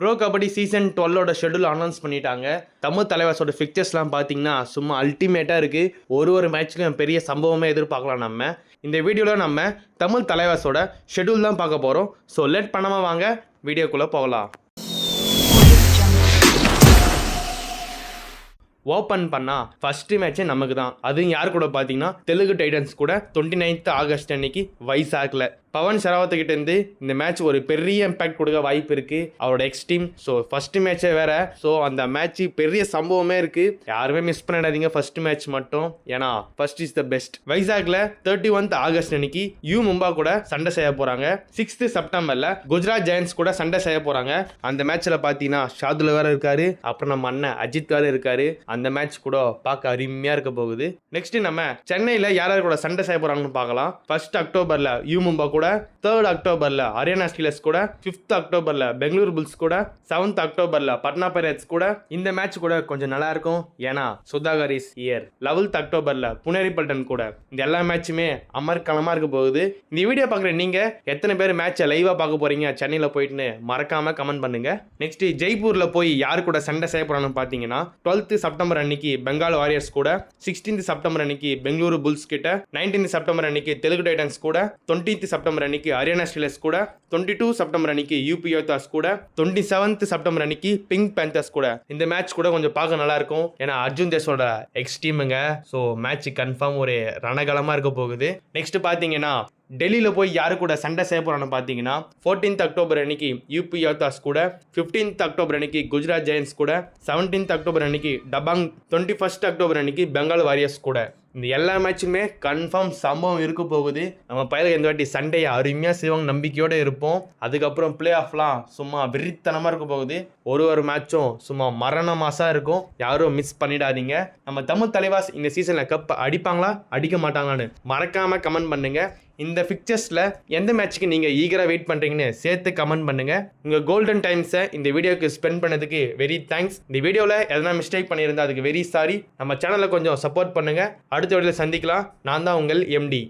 Bro kabaddi season டுவெல்லோட schedule announce பண்ணிட்டாங்க. தமிழ் தலைவாஸோட ஃபிக்சர்ஸ்லாம் பார்த்தீங்கன்னா சும்மா அல்டிமேட்டாக இருக்குது ஒரு ஒரு மேட்ச்லையும் பெரிய சம்பவமே எதிர்பார்க்கலாம் நம்ம. இந்த வீடியோவில் நம்ம தமிழ் தலைவாஸோட ஷெடியூல் தான் பார்க்க போகிறோம் ஸோ லேட் பண்ணாமல் வாங்க வீடியோக்குள்ளே போகலாம். ஓப்பன் பண்ணால் ஃபஸ்ட்டு மேட்ச்சே நமக்கு தான். அதுவும் யார் கூட பார்த்தீங்கன்னா தெலுங்கு டைட்டன்ஸ் கூட டுவெண்ட்டி நைன்த் ஆகஸ்ட் அன்னைக்கு வைசாக்கில் பவன் ஷராவத்துக்கிட்ட இருந்து இந்த மேட்ச் ஒரு பெரிய இம்பாக்ட் கொடுக்க வாய்ப்பு இருக்கு. அவரோட எக்ஸ் டீம் ஸோ ஃபர்ஸ்ட் மேட்சே வேற. ஸோ அந்த மேட்ச் பெரிய சம்பவமே இருக்கு. யாருமே மிஸ் பண்ணிடாதீங்க. ஃபர்ஸ்ட் மேட்ச் மட்டும். ஏன்னா ஃபர்ஸ்ட் இஸ் த பெஸ்ட் வைசாக்ல தேர்ட்டி ஒன்த் ஆகஸ்ட் அன்னைக்கு யூ மும்பா கூட சண்டை செய்ய போறாங்க. சிக்ஸ்த் செப்டம்பர்ல குஜராத் ஜெயன்ஸ் கூட சண்டை செய்ய போறாங்க. அந்த மேட்ச்ல பாத்தீங்கன்னா ஷாதுல வேற இருக்காரு. அப்புறம் நம்ம அண்ணன் அஜித் வேற இருக்காரு. அந்த மேட்ச் கூட பார்க்க அருமையா இருக்க போகுது. நெக்ஸ்ட் நம்ம சென்னையில யார் யார் கூட சண்டை செய்ய போறாங்கன்னு பார்க்கலாம். ஃபர்ஸ்ட் அக்டோபர்ல யூ மும்பா கூட தேர்ட் அக்டோபரில் ஹரியானா ஸ்டீலர்ஸ் கூட ஃபிஃப்த் அக்டோபரில் பெங்களூர் புல்ஸ் கூட செவன்த் அக்டோபரில் பட்னா பைரட்ஸ் கூட இந்த மேட்ச் கூட கொஞ்சம் நல்லா இருக்கும். ஏன்னா சுதாகர் இஸ் இயர் லெவல்த் அக்டோபரில் புனேரி பல்டன் கூட. இந்த எல்லா மேட்சுமே அமர்க்கலமா இருக்க போகுது. இந்த வீடியோ பார்க்குற நீங்கள் எத்தனை பேர் மேட்சை லைவாக பார்க்க போகிறீங்க சென்னையில் போயிட்டுன்னு மறக்காமல் கமெண்ட் பண்ணுங்க. நெக்ஸ்ட் ஜெய்ப்பூரில் போய் யார் கூட சண்டை செய்ய பார்த்தீங்கன்னா டுவெல்த் செப்டம்பர் அன்னைக்கு பெங்கால் வாரியர்ஸ் கூட சிக்ஸ்டீன்த் செப்டம்பர் அன்னைக்கு பெங்களூரு புல்ஸ் கிட்ட நைன்டீன்த் செப்டம்பர் அன்னைக்கு தெலுங்கு டைட்டன்ஸ் கூட டுவெண்ட்டீத் செப்டம்பர் அன்னைக்கு ஹரியானா ஸ்டீலர்ஸ் கூட டுவெண்ட்டி டூ செப்டம்பர் அன்னைக்கு யூபி கூட டுவெண்ட்டி செவன்த் செப்டம்பர் அன்னைக்கு பிங்க் பேந்தர்ஸ் கூட. இந்த மேட்ச் கூட கொஞ்சம் பார்க்க நல்லா இருக்கும். ஏன்னா அர்ஜுன் தேசோட எக்ஸ் டீமுங்க ஸோ மேட்ச் கன்ஃபார்ம் ஒரு ரணகலமாக இருக்க போகுது. நெக்ஸ்ட் பார்த்தீங்கன்னா டெல்லியில் போய் யாரு கூட சண்டை செய்ய போகிறான்னு பார்த்தீங்கன்னா ஃபோர்டீன்த் அக்டோபர் அன்னைக்கு யூபி யோத்தாஸ் கூட ஃபிஃப்டீன்த் அக்டோபர் அன்னைக்கு குஜராத் ஜெயின்ஸ் கூட செவன்டீன்த் அக்டோபர் அன்னைக்கு டபாங் டுவெண்ட்டி ஃபஸ்ட் அக்டோபர் அன்னைக்கு பெங்கால் வாரியர்ஸ் கூட. இந்த எல்லா மேட்சுமே கன்ஃபார்ம் சம்பவம் இருக்க போகுது. நம்ம பயிலுக்கு இந்த வாட்டி சண்டையை அருமையாக செய்வாங்க நம்பிக்கையோடு இருப்போம். அதுக்கப்புறம் பிளே ஆஃப்லாம் சும்மா வெறித்தனமாக இருக்க போகுது. ஒரு ஒரு மேட்சும் சும்மா மரண மாசாக இருக்கும். யாரும் மிஸ் பண்ணிடாதீங்க. நம்ம தமிழ் தலைவாஸ் இந்த சீசனில் கப் அடிப்பாங்களா? அடிக்க மாட்டாங்களான்னு மறக்காமல் கமெண்ட் பண்ணுங்கள் இந்த பிக்சர்ஸில் எந்த மேட்ச்சுக்கு நீங்கள் ஈகராக வெயிட் பண்ணுறீங்கன்னு சேர்த்து கமெண்ட் பண்ணுங்கள் உங்கள் கோல்டன் டைம்ஸை இந்த வீடியோக்கு ஸ்பெண்ட் பண்ணதுக்கு வெரி தேங்க்ஸ் இந்த வீடியோவில் எதனா மிஸ்டேக் பண்ணியிருந்தா அதுக்கு வெரி சாரி நம்ம சேனலை கொஞ்சம் சப்போர்ட் பண்ணுங்கள் அடுத்த வீடியோவில் சந்திக்கலாம். நான் தான் உங்கள் எம்டி